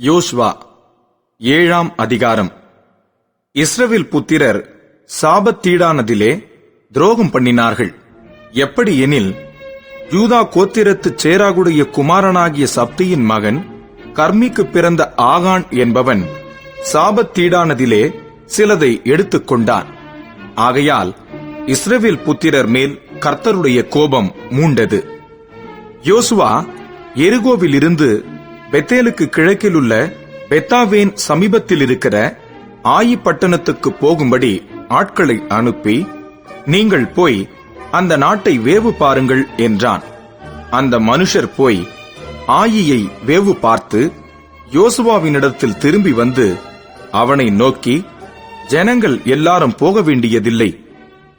யோஷ்வா ஏழாம் அதிகாரம். இஸ்ரவில் புத்திரர் சாபத்தீடானதிலே துரோகம் பண்ணினார்கள். எப்படி எனில் யூதா கோத்திரத்து சேராகுடைய குமாரனாகிய சப்தியின் மகன் கர்மிக்கு பிறந்த ஆகான் என்பவன் சாபத்தீடானதிலே சிலதை எடுத்துக்கொண்டான் ஆகையால் இஸ்ரவேல் புத்திரர் மேல் கர்த்தருடைய கோபம் மூண்டது. யோசுவா எருகோவிலிருந்து பெத்தேலுக்கு கிழக்கில் உள்ள பெத்தாவேன் சமீபத்தில் இருக்கிற ஆயி பட்டணத்துக்கு போகும்படி ஆட்களை அனுப்பி நீங்கள் போய் அந்த நாட்டை வேவு பாருங்கள் என்றான். அந்த மனுஷர் போய் ஆயியை வேவு பார்த்து யோசுவாவினிடத்தில் திரும்பி வந்து அவனை நோக்கி ஜனங்கள் எல்லாரும் போக வேண்டியதில்லை.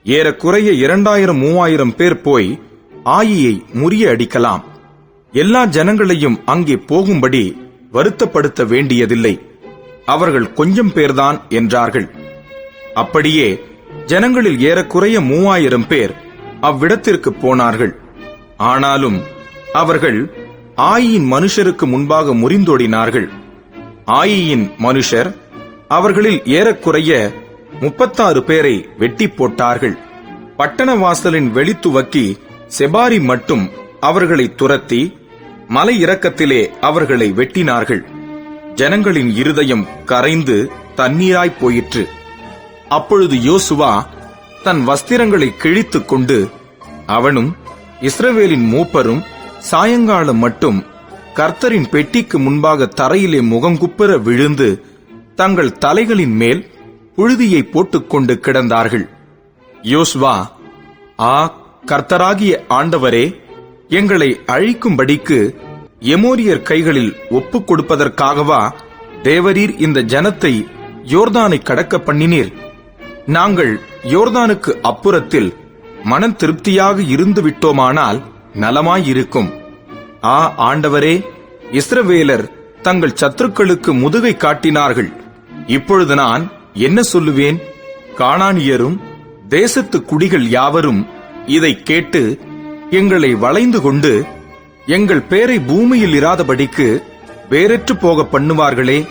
ஏறக்குறைய இரண்டாயிரம் மூவாயிரம் பேர் போய் ஆயியை முறிய அடிக்கலாம் எல்லா ஜனங்களையும் அங்கே போகும்படி வருத்தப்படுத்த வேண்டியதில்லை. அவர்கள் கொஞ்சம் பேர்தான் என்றார்கள். அப்படியே ஜனங்களில் ஏறக்குறைய மூவாயிரம் பேர் அவ்விடத்திற்கு போனார்கள். ஆனாலும் அவர்கள் ஆயியின் மனுஷருக்கு முன்பாக முறிந்தோடினார்கள். ஆயியின் மனுஷர் அவர்களில் ஏறக்குறைய முப்பத்தாறு பேரை வெட்டி போட்டார்கள். பட்டண வாசலின் வெளித்துவக்கி செபாரி மட்டும் அவர்களை துரத்தி மலை இறக்கத்திலே அவர்களை வெட்டினார்கள். ஜனங்களின் இருதயம் கரைந்து தண்ணீராய் போயிற்று. அப்பொழுது யோசுவா தன் வஸ்திரங்களை கிழித்துக் கொண்டு அவனும் இஸ்ரவேலின் மூப்பரும் சாயங்காலம் மட்டும் கர்த்தரின் பெட்டிக்கு முன்பாக தரையிலே முகங்குப்புற விழுந்து தங்கள் தலைகளின் மேல் புழுதியை போட்டுக்கொண்டு கிடந்தார்கள். யோசுவா ஆ கர்த்தராகிய ஆண்டவரே எங்களை அழிக்கும்படிக்கு எமோரியர் கைகளில் ஒப்புக் கொடுப்பதற்காகவா தேவரீர் இந்த ஜனத்தை யோர்தானை கடக்க பண்ணினீர்? நாங்கள் யோர்தானுக்கு அப்புறத்தில் மன திருப்தியாக இருந்து விட்டோமானால் நலமாயிருக்கும். ஆ ஆண்டவரே இஸ்ரவேலர் தங்கள் சத்துருக்களுக்கு முதுகை காட்டினார்கள். இப்பொழுது நான் என்ன சொல்லுவேன்? காணானியரும் தேசத்து குடிகள் யாவரும் இதை கேட்டு எங்களை வளைந்து கொண்டு எங்கள் பேரை பூமியில் இராதபடிக்கு வேறற்று போக பண்ணுவார்களே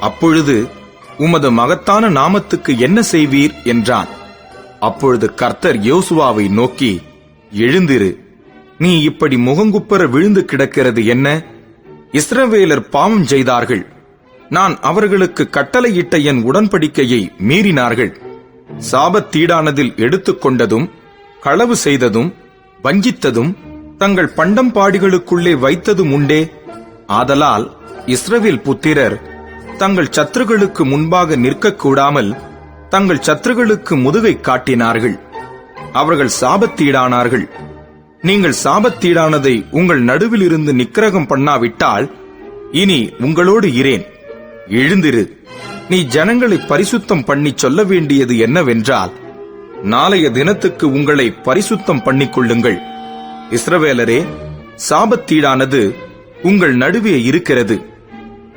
அப்பொழுது உமது மகத்தான நாமத்துக்கு என்ன செய்வீர்? என்றான். அப்பொழுது கர்த்தர் யோசுவாவை நோக்கி எழுந்திரு நீ இப்படி முகங்குப்புற விழுந்து கிடக்கிறது என்ன? இஸ்ரவேலர் பாவம் செய்தார்கள். நான் அவர்களுக்கு கட்டளையிட்ட என் உடன்படிக்கையை மீறினார்கள். சாபத்தீடானதில் எடுத்துக்கொண்டதும் களவு செய்ததும் வஞ்சித்ததும் தங்கள் பண்டம் பாடிகளுக்குள்ளே வைத்ததும் உண்டே. ஆதலால் இஸ்ரவேல் புத்திரர் தங்கள் சத்துருகளுக்கு முன்பாக நிற்கக்கூடாமல் தங்கள் சத்துருகளுக்கு முதுகை காட்டினார்கள். அவர்கள் சாபத்தீடானார்கள். நீங்கள் சாபத்தீடானதை உங்கள் நடுவில் இருந்து நிக்கிரகம் பண்ணாவிட்டால் இனி உங்களோடு இரேன். எழுந்திரு. நீ ஜனங்களை பரிசுத்தம் பண்ணி சொல்ல வேண்டியது என்னவென்றால் நாளைய தினத்துக்கு உங்களை பரிசுத்தம் பண்ணிக் கொள்ளுங்கள் இஸ்ரவேலரே சாபத்தீடானது உங்கள் நடுவே இருக்கிறது.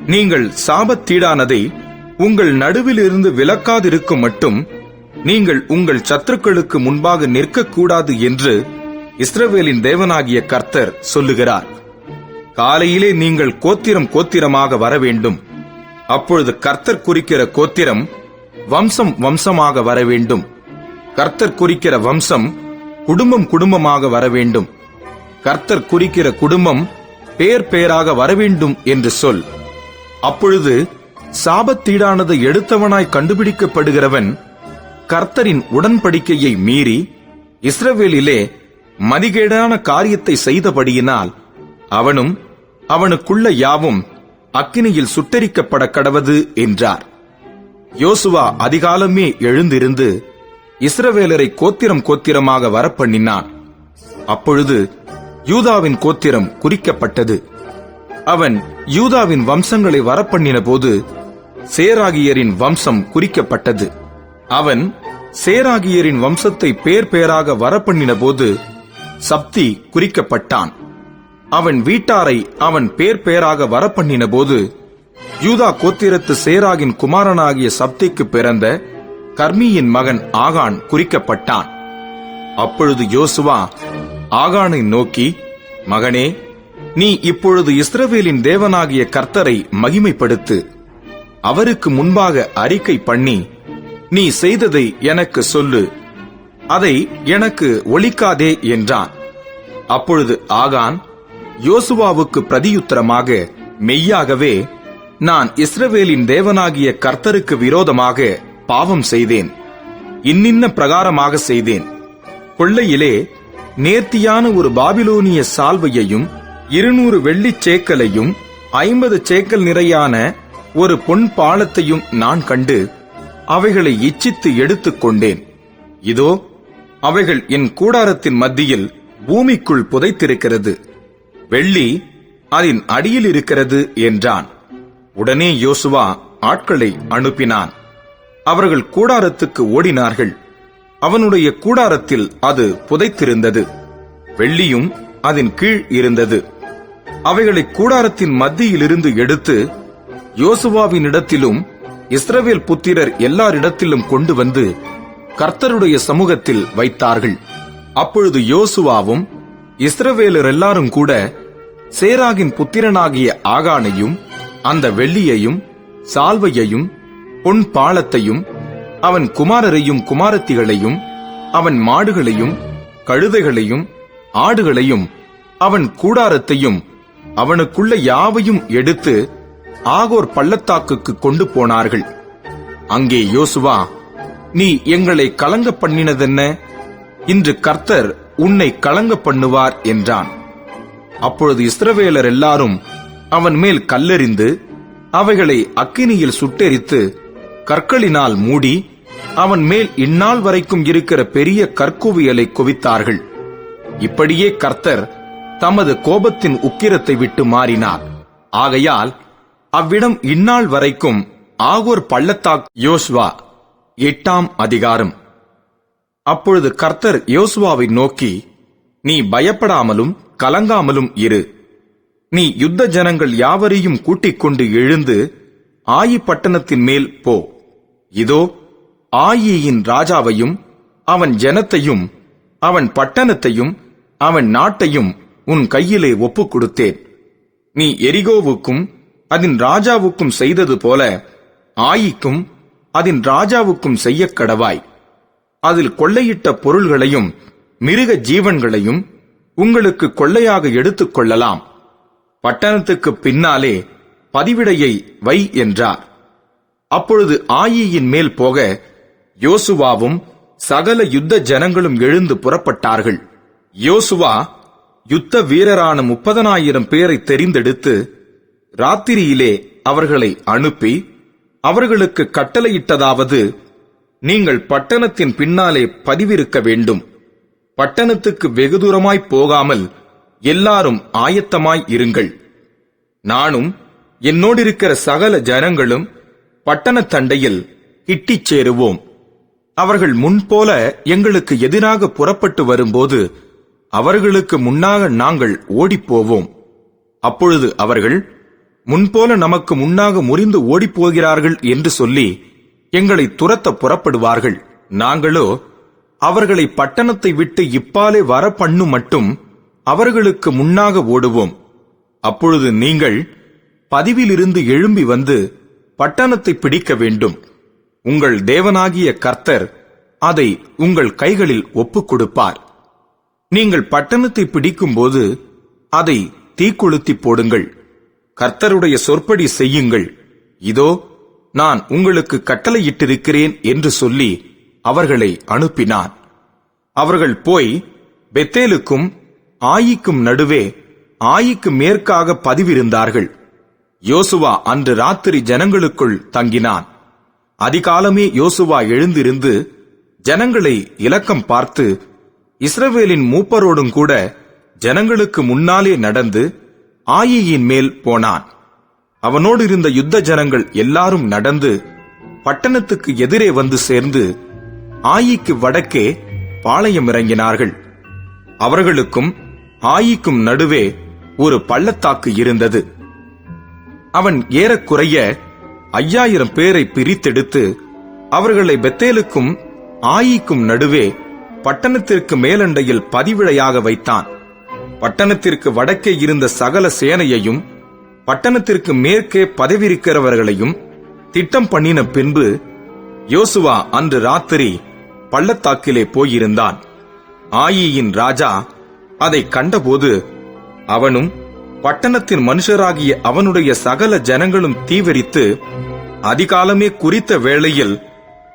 நீங்கள் சாபத்தீடானதை உங்கள் நடுவிலிருந்து விலக்காதிருக்கும் மட்டும் நீங்கள் உங்கள் சத்துருக்களுக்கு முன்பாக நிற்கக்கூடாது என்று இஸ்ரவேலின் தேவனாகிய கர்த்தர் சொல்லுகிறார். காலையிலே நீங்கள் கோத்திரம் கோத்திரமாக வர வேண்டும் அப்பொழுது கர்த்தர் குறிக்கிற கோத்திரம் வம்சம் வம்சமாக வர வேண்டும் கர்த்தர் குறிக்கிற வம்சம் குடும்பம் குடும்பமாக வர வேண்டும். கர்த்தர் குறிக்கிற குடும்பம் பேர் பேராக வரவேண்டும் என்று சொல். அப்பொழுது சாபத்தீடானது எடுத்தவனாய் கண்டுபிடிக்கப்படுகிறவன் கர்த்தரின் உடன்படிக்கையை மீறி இஸ்ரவேலிலே மதிகேடான காரியத்தை செய்தபடியினால் அவனும் அவனுக்குள்ள யாவும் அக்கினியில் சுட்டரிக்கப்பட கடவது என்றார். யோசுவா அதிகாலமே எழுந்திருந்து இஸ்ரவேலரை கோத்திரம் கோத்திரமாக வரப்பண்ணினான். அப்பொழுது யூதாவின் கோத்திரம் குறிக்கப்பட்டது. அவன் யூதாவின் வம்சங்களை வரப்பண்ணின போது சேராகியரின் வம்சம் குறிக்கப்பட்டது. அவன் சேராகியரின் வம்சத்தை பேர் பேராக வரப்பண்ணின போது சப்தி குறிக்கப்பட்டான். அவன் வீட்டாரை அவன் பேர் பேராக வரப்பண்ணின போது யூதா கோத்திரத்து சேராகின் குமாரனாகிய சப்திக்கு பிறந்த கர்மியின் மகன் ஆகான் குறிக்கப்பட்டான். அப்பொழுது யோசுவா ஆகானை நோக்கி மகனே நீ இப்பொழுது இஸ்ரவேலின் தேவனாகிய கர்த்தரை மகிமைப்படுத்து. அவருக்கு முன்பாக அறிக்கை பண்ணி நீ செய்ததை எனக்கு சொல்லு. அதை எனக்கு ஒழிக்காதே என்றான். அப்பொழுது ஆகான் யோசுவாவுக்கு பிரதியுத்தரமாக மெய்யாகவே நான் இஸ்ரவேலின் தேவனாகிய கர்த்தருக்கு விரோதமாக பாவம் செய்தேன். இன்னின்ன பிரகாரமாக செய்தேன். கொள்ளையிலே நேர்த்தியான ஒரு பாபிலோனிய சால்வையையும் இருநூறு வெள்ளிச் சேக்கலையும் ஐம்பது சேக்கல் நிறையான ஒரு பொன் பாலத்தையும் நான் கண்டு அவைகளை இச்சித்து எடுத்துக்கொண்டேன் இதோ அவைகள் என் கூடாரத்தின் மத்தியில் பூமிக்குள் புதைத்திருக்கிறது. வெள்ளி அதன் அடியில் இருக்கிறது என்றான். உடனே யோசுவா ஆட்களை அனுப்பினான். அவர்கள் கூடாரத்துக்கு ஓடினார்கள். அவனுடைய கூடாரத்தில் அது புதைத்திருந்தது. வெள்ளியும் அதன் கீழ் இருந்தது. அவைகளை கூடாரத்தின் மத்தியிலிருந்து எடுத்து யோசுவாவினிடத்திலும் இஸ்ரவேல் புத்திரர் எல்லாரிடத்திலும் கொண்டு வந்து கர்த்தருடைய சமூகத்தில் வைத்தார்கள். அப்பொழுது யோசுவாவும் இஸ்ரவேலர் எல்லாரும் கூட சேராகின் புத்திரனாகிய ஆகானையும் அந்த வெள்ளியையும் சால்வையையும் பொன் பாலத்தையும் அவன் குமாரரையும் குமாரத்திகளையும் அவன் மாடுகளையும் கழுதைகளையும் ஆடுகளையும் அவன் கூடாரத்தையும் அவனுக்குள்ள யாவையும் எடுத்து ஆகோர் பள்ளத்தாக்குக்கு கொண்டு போனார்கள். அங்கே யோசுவா நீ எங்களை கலங்க பண்ணினதென்ன இன்று கர்த்தர் உன்னை கலங்க பண்ணுவார் என்றான். அப்பொழுது இஸ்ரவேலர் எல்லாரும் அவன் மேல் கல்லெறிந்து அவைகளை அக்கினியில் சுட்டெரித்து கற்களினால் மூடி அவன் மேல் இந்நாள் வரைக்கும் இருக்கிற பெரிய கற்குவியலை குவித்தார்கள். இப்படியே கர்த்தர் தமது கோபத்தின் உக்கிரத்தை விட்டு மாறினார். ஆகையால் அவ்விடம் இந்நாள் வரைக்கும் ஆகோர் பள்ளத்தாக் யோஸ்வா எட்டாம் அதிகாரம். அப்பொழுது கர்த்தர் யோசுவாவை நோக்கி நீ பயப்படாமலும் கலங்காமலும் இரு. நீ யுத்த ஜனங்கள் யாவரையும் கூட்டிக் கொண்டு எழுந்து ஆயி பட்டணத்தின் மேல் போ. இதோ ஆயியின் ராஜாவையும் அவன் ஜனத்தையும் அவன் பட்டணத்தையும் அவன் நாட்டையும் உன் கையிலே ஒப்புக் கொடுத்தேன் நீ எரிகோவுக்கும் அதன் ராஜாவுக்கும் செய்தது போல ஆயிக்கும் அதன் ராஜாவுக்கும் செய்யக் கடவாய். அதில் கொள்ளையிட்ட பொருள்களையும் மிருக ஜீவன்களையும் உங்களுக்கு கொள்ளையாக எடுத்துக் கொள்ளலாம். பட்டணத்துக்கு பின்னாலே பதிவிடையை வை என்றார். அப்பொழுது ஆயியின் மேல் போக யோசுவாவும் சகல யுத்த ஜனங்களும் எழுந்து புறப்பட்டார்கள். யோசுவா யுத்த வீரரான முப்பதனாயிரம் பேரை தெரிந்தெடுத்து ராத்திரியிலே அவர்களை அனுப்பி அவர்களுக்கு கட்டளையிட்டதாவது நீங்கள் பட்டணத்தின் பின்னாலே பதிவிருக்க வேண்டும். பட்டணத்துக்கு வெகு தூரமாய் போகாமல் எல்லாரும் ஆயத்தமாய் இருங்கள். நானும் என்னோடிருக்கிற சகல ஜனங்களும் பட்டணத்தண்டையில் கிட்டிச் சேருவோம். அவர்கள் முன்போல எங்களுக்கு எதிராக புறப்பட்டு வரும்போது அவர்களுக்கு முன்னாக நாங்கள் ஓடிப்போவோம். அப்பொழுது அவர்கள் முன்போல நமக்கு முன்னாக முறிந்து ஓடிப்போகிறார்கள் என்று சொல்லி எங்களை துரத்த புறப்படுவார்கள். நாங்களோ அவர்களை பட்டணத்தை விட்டு இப்பாலே வர பண்ணு மட்டும் அவர்களுக்கு முன்னாக ஓடுவோம். அப்பொழுது நீங்கள் பதிவிலிருந்து எழும்பி வந்து பட்டணத்தை பிடிக்க வேண்டும். உங்கள் தேவனாகிய கர்த்தர் அதை உங்கள் கைகளில் ஒப்புக் கொடுப்பார் நீங்கள் பட்டணத்தை பிடிக்கும்போது அதை தீக்குளுத்தி போடுங்கள். கர்த்தருடைய சொற்படி செய்யுங்கள். இதோ நான் உங்களுக்கு கட்டளையிட்டிருக்கிறேன் என்று சொல்லி அவர்களை அனுப்பினான். அவர்கள் போய் பெத்தேலுக்கும் ஆயிக்கும் நடுவே ஆயிக்கு மேற்காக பதிவிருந்தார்கள். யோசுவா அன்று ராத்திரி ஜனங்களுக்குள் தங்கினான். அதிகாலமே யோசுவா எழுந்திருந்து ஜனங்களை இலக்கம் பார்த்து இஸ்ரவேலின் மூப்பரோடும் கூட ஜனங்களுக்கு முன்னாலே நடந்து ஆயியின் மேல் போனான். அவனோடு இருந்த யுத்த ஜனங்கள் எல்லாரும் நடந்து பட்டணத்துக்கு எதிரே வந்து சேர்ந்து ஆயிக்கு வடக்கே பாளையம் இறங்கினார்கள். அவர்களுக்கும் ஆயிக்கும் நடுவே ஒரு பள்ளத்தாக்கு இருந்தது. அவன் ஏறக்குறைய ஐயாயிரம் பேரை பிரித்தெடுத்து அவர்களை பெத்தேலுக்கும் ஆயிக்கும் நடுவே பட்டணத்திற்கு மேலண்டையில் பதிவிழையாக வைத்தான். பட்டணத்திற்கு வடக்கே இருந்த சகல சேனையையும் பட்டணத்திற்கு மேற்கே பதவியிருக்கிறவர்களையும் திட்டம் பண்ணின பின்பு யோசுவா அன்று ராத்திரி பள்ளத்தாக்கிலே போயிருந்தான். ஆயியின் ராஜா அதை கண்டபோது அவனும் பட்டணத்தின் மனுஷராகிய அவனுடைய சகல ஜனங்களும் தீவிரித்து அதிகாலமே குறித்த வேளையில்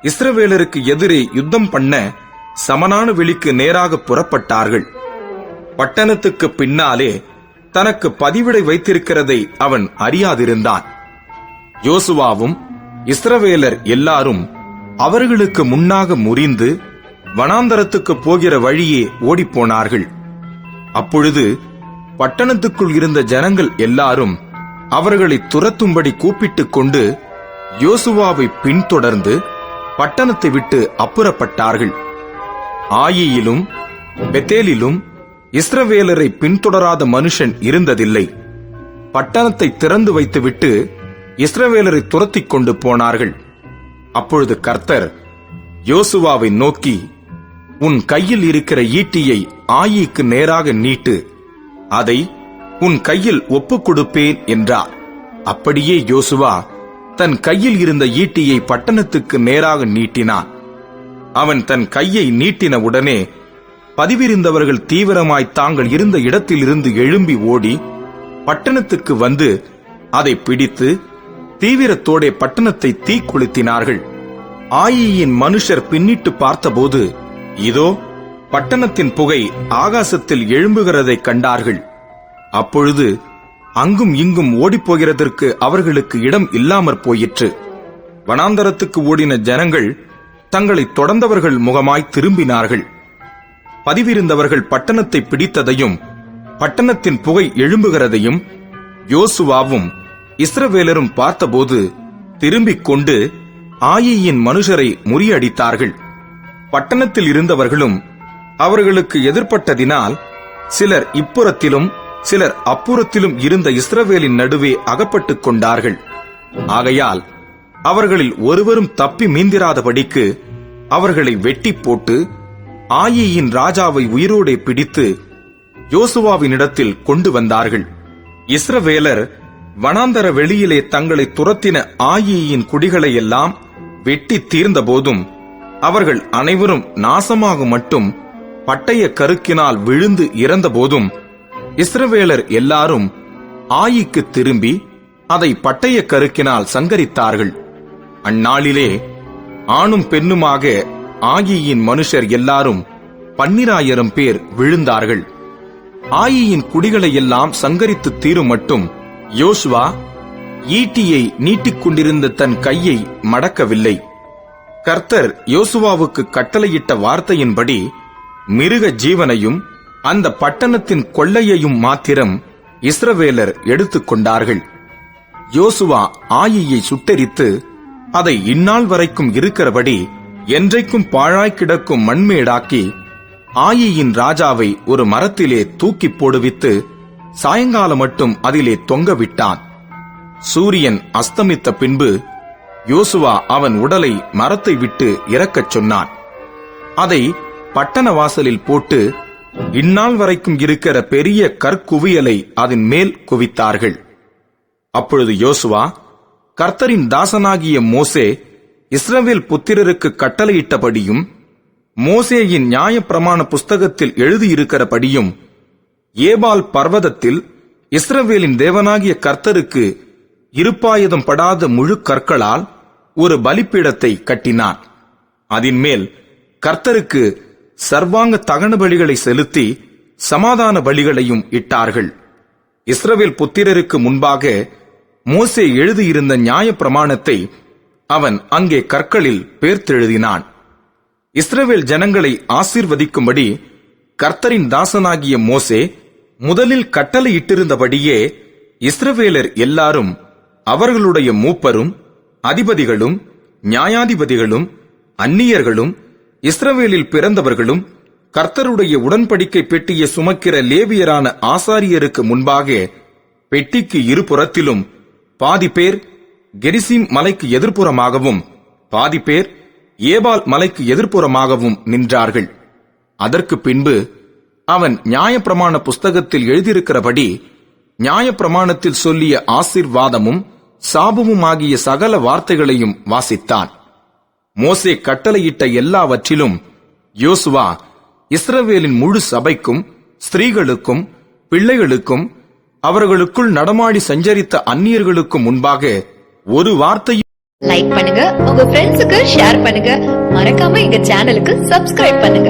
இஸ்ரவேலருக்கு எதிரே யுத்தம் பண்ண சமனான வெளிக்கு நேராக புறப்பட்டார்கள். பட்டணத்துக்கு பின்னாலே தனக்கு பதிவிடை வைத்திருக்கிறதை அவன் அறியாதிருந்தான். யோசுவாவும் இஸ்ரவேலர் எல்லாரும் அவர்களுக்கு முன்னாக முறிந்து வனாந்தரத்துக்கு போகிற வழியே ஓடிப்போனார்கள் அப்பொழுது பட்டணத்துக்குள் இருந்த ஜனங்கள் எல்லாரும் அவர்களை துரத்தும்படி கூப்பிட்டுக் கொண்டு யோசுவாவை பின்தொடர்ந்து பட்டணத்தை விட்டு அப்புறப்பட்டார்கள். ஆயியிலும் பெத்தேலிலும் இஸ்ரவேலரை பின்தொடராத மனுஷன் இருந்ததில்லை. பட்டணத்தை திறந்து வைத்துவிட்டு இஸ்ரவேலரை துரத்திக் கொண்டு போனார்கள். அப்பொழுது கர்த்தர் யோசுவாவை நோக்கி உன் கையில் இருக்கிற ஈட்டியை ஆயிக்கு நேராக நீட்டு. அதை உன் கையில் ஒப்புக் கொடுப்பேன் என்றார். அப்படியே யோசுவா தன் கையில் இருந்த ஈட்டியை பட்டணத்துக்கு நேராக நீட்டினான். அவன் தன் கையை நீட்டின உடனே பதிவிருந்தவர்கள் தீவிரமாய் தாங்கள் இருந்த இடத்திலிருந்து எழும்பி ஓடி பட்டணத்துக்கு வந்து அதை பிடித்து தீவிரத்தோடே பட்டணத்தை தீக்குளுத்தினார்கள். ஆயியின் மனுஷர் பின்னிட்டு பார்த்தபோது இதோ பட்டணத்தின் புகை ஆகாசத்தில் எழும்புகிறதைக் கண்டார்கள். அப்பொழுது அங்கும் இங்கும் ஓடிப்போகிறதற்கு அவர்களுக்கு இடம் இல்லாமற் போயிற்று. வனாந்தரத்துக்கு ஓடின ஜனங்கள் தங்களை தொடர்ந்தவர்கள் முகமாய் திரும்பினார்கள். பதிவிருந்தவர்கள் பட்டணத்தை பிடித்ததையும் பட்டணத்தின் புகை எழும்புகிறதையும் யோசுவாவும் இஸ்ரவேலரும் பார்த்தபோது திரும்பிக் கொண்டு ஆயியின் மனுஷரை முறியடித்தார்கள். பட்டணத்தில் இருந்தவர்களும் அவர்களுக்கு எதிர்ப்பட்டதினால் சிலர் இப்புறத்திலும் சிலர் அப்புறத்திலும் இருந்த இஸ்ரவேலின் நடுவே அகப்பட்டுக் கொண்டார்கள். ஆகையால் அவர்களில் ஒருவரும் தப்பி மீந்திராதபடிக்கு அவர்களை வெட்டி போட்டு ஆயியின் ராஜாவை உயிரோடே பிடித்து யோசுவாவினிடத்தில் கொண்டு வந்தார்கள். இஸ்ரவேலர் வனாந்தர வெளியிலே தங்களை துரத்தின ஆயியின் குடிகளை எல்லாம் வெட்டி தீர்ந்தபோதும் அவர்கள் அனைவரும் நாசமாக மட்டும் பட்டய கருக்கினால் விழுந்து இறந்தபோதும் இஸ்ரவேலர் எல்லாரும் ஆயிக்கு திரும்பி அதை பட்டய கருக்கினால் சங்கரித்தார்கள். அந்நாளிலே ஆணும் பெண்ணுமாக ஆயியின் மனுஷர் எல்லாரும் பன்னிராயிரம் பேர் விழுந்தார்கள். ஆயியின் குடிகளை எல்லாம் சங்கரித்து தீரும் மட்டும் யோசுவா ஈட்டியை நீட்டிக் கொண்டிருந்த தன் கையை மடக்கவில்லை. கர்த்தர் யோசுவாவுக்கு கட்டளையிட்ட வார்த்தையின்படி மிருக ஜீவனையும் அந்த பட்டணத்தின் கொள்ளையையும் மாத்திரம் இஸ்ரவேலர் எடுத்துக்கொண்டார்கள். யோசுவா ஆயியை சுட்டெரித்து அதை இந்நாள் வரைக்கும் இருக்கிறபடி என்றைக்கும் பாழாய் கிடக்கும் மண்மேடாக்கி ஆயியின் ராஜாவை ஒரு மரத்திலே தூக்கி போடுவித்து சாயங்காலம் மட்டும் அதிலே தொங்க விட்டான். சூரியன் அஸ்தமித்த பின்பு யோசுவா அவன் உடலை மரத்தை விட்டு இறக்கச் சொன்னான். அதை பட்டண வாசலில் போட்டு இந்நாள் வரைக்கும் இருக்கிற பெரிய கற்குவியலை அதன் மேல் குவித்தார்கள். அப்பொழுது யோசுவா கர்த்தரின் தாசனாகிய மோசே இஸ்ரவேல் புத்திரருக்கு கட்டளையிட்டபடியும் மோசேயின் நியாயப்பிரமாண புஸ்தகத்தில் எழுதியிருக்கிறபடியும் ஏபால் பர்வதத்தில் இஸ்ரவேலின் தேவனாகிய கர்த்தருக்கு இருப்பாயுதம் படாத முழு கற்களால் ஒரு பலிப்பீடத்தை கட்டினான். அதன்மேல் கர்த்தருக்கு சர்வாங்க தகன பலிகளை செலுத்தி சமாதான பலிகளையும் இட்டார்கள். இஸ்ரவேல் புத்திரருக்கு முன்பாக மோசே எழுதியிருந்த நியாய பிரமாணத்தை அவன் அங்கே கற்களில் பேர்த்தெழுதினான். இஸ்ரவேல் ஜனங்களை ஆசீர்வதிக்கும்படி கர்த்தரின் தாசனாகிய மோசே முதலில் கட்டளையிட்டிருந்தபடியே இஸ்ரவேலர் எல்லாரும் அவர்களுடைய மூப்பரும் அதிபதிகளும் நியாயாதிபதிகளும் அந்நியர்களும் இஸ்ரவேலில் பிறந்தவர்களும் கர்த்தருடைய உடன்படிக்கை பெட்டியை சுமக்கிற லேவியரான ஆசாரியருக்கு முன்பாக பெட்டிக்கு இருபுறத்திலும் பாதி பேர் கெரிசிம் மலைக்கு எதிர்ப்புறமாகவும் பாதி பேர் ஏபால் மலைக்கு எதிர்ப்புறமாகவும் நின்றார்கள். அதற்கு பின்பு அவன் நியாயப்பிரமாண புஸ்தகத்தில் எழுதியிருக்கிறபடி நியாயப்பிரமாணத்தில் சொல்லிய ஆசீர்வாதமும் சாபமுமாகிய சகல வார்த்தைகளையும் வாசித்தான். மோசே கட்டளையிட்ட எல்லாவற்றிலும் யோசுவா இஸ்ரவேலின் முழு சபைக்கும் ஸ்திரீகளுக்கும் பிள்ளைகளுக்கும் அவர்களுக்குள் நடமாடி சஞ்சரித்த அந்நியர்களுக்கும் முன்பாக ஒரு வார்த்தையும் லைக் பண்ணுங்க உங்க ஃப்ரெண்ட்ஸுக்கு ஷேர் பண்ணுங்க. மறக்காம எங்க சேனலுக்கு சப்ஸ்கிரைப் பண்ணுங்க.